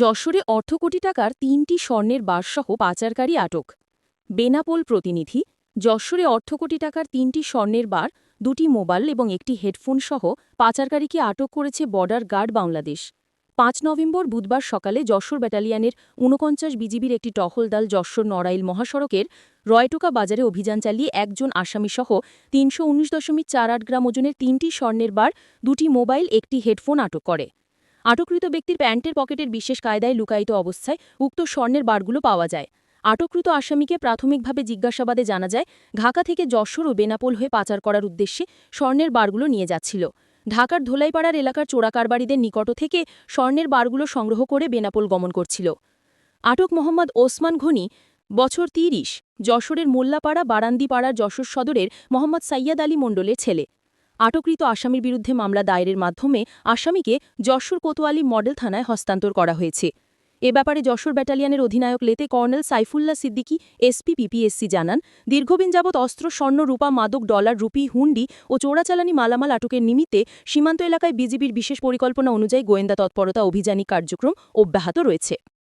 যশোরে অর্ধ কোটি টাকার তিনটি স্বর্ণের বারসহ পাচারকারী আটক। বেনাপোল প্রতিনিধি, যশোরে অর্ধ কোটি টাকার তিনটি স্বর্ণের বার, দুটি মোবাইল এবং একটি হেডফোন সহ পাচারকারীকে আটক করেছে বর্ডার গার্ড বাংলাদেশ। পাঁচ নভেম্বর বুধবার সকালে যশোর ব্যাটালিয়নের ঊনপঞ্চাশ বিজিবির একটি টহল দল যশোর নড়াইল মহাসড়কের রয়টোকা বাজারে অভিযান চালিয়ে একজন আসামিসহ তিনশো উনিশ দশমিক চার আট গ্রাম ওজনের তিনটি স্বর্ণের বার, দুটি মোবাইল, একটি হেডফোন আটক করে। আটককৃত ব্যক্তির প্যান্টের পকেটের বিশেষ কায়দায় লুকায়িত অবস্থায় উক্ত স্বর্ণের বারগুলো পাওয়া যায়। আটককৃত আসামিকে প্রাথমিকভাবে জিজ্ঞাসাবাদে জানা যায়, ঢাকা থেকে যশোর ও বেনাপোল হয়ে পাচার করার উদ্দেশ্যে স্বর্ণের বারগুলো নিয়ে যাচ্ছিল। ঢাকার ধোলাইপাড়ার এলাকার চোরাকারবারিদের নিকট থেকে স্বর্ণের বারগুলো সংগ্রহ করে বেনাপোল গমন করছিল। আটক মোহাম্মদ ওসমান ঘনি, বছর তিরিশ, যশোরের মোল্লাপাড়া বারান্দিপাড়ার যশোর সদরের মোহাম্মদ সাইয়াদ আলী মণ্ডলের ছেলে। আটককৃত আসামির বিরুদ্ধে মামলা দায়েরের মাধ্যমে আসামিকে যশোর কোতোয়ালি মডেল থানায় হস্তান্তর করা হয়েছে। এ ব্যাপারে যশোর ব্যাটালিয়নের অধিনায়ক লেতে colonel Saifullah Siddiqui, SP, PPSC জানান, দীর্ঘদিন যাবৎ অস্ত্র, স্বর্ণ, রূপা, মাদক, ডলার, রুপি, হুন্ডি ও চোরাচালানি মালামাল আটকের নিমিত্তে সীমান্ত এলাকায় বিজিবির বিশেষ পরিকল্পনা অনুযায়ী গোয়েন্দা তৎপরতা অভিযানিক কার্যক্রম অব্যাহত রয়েছে।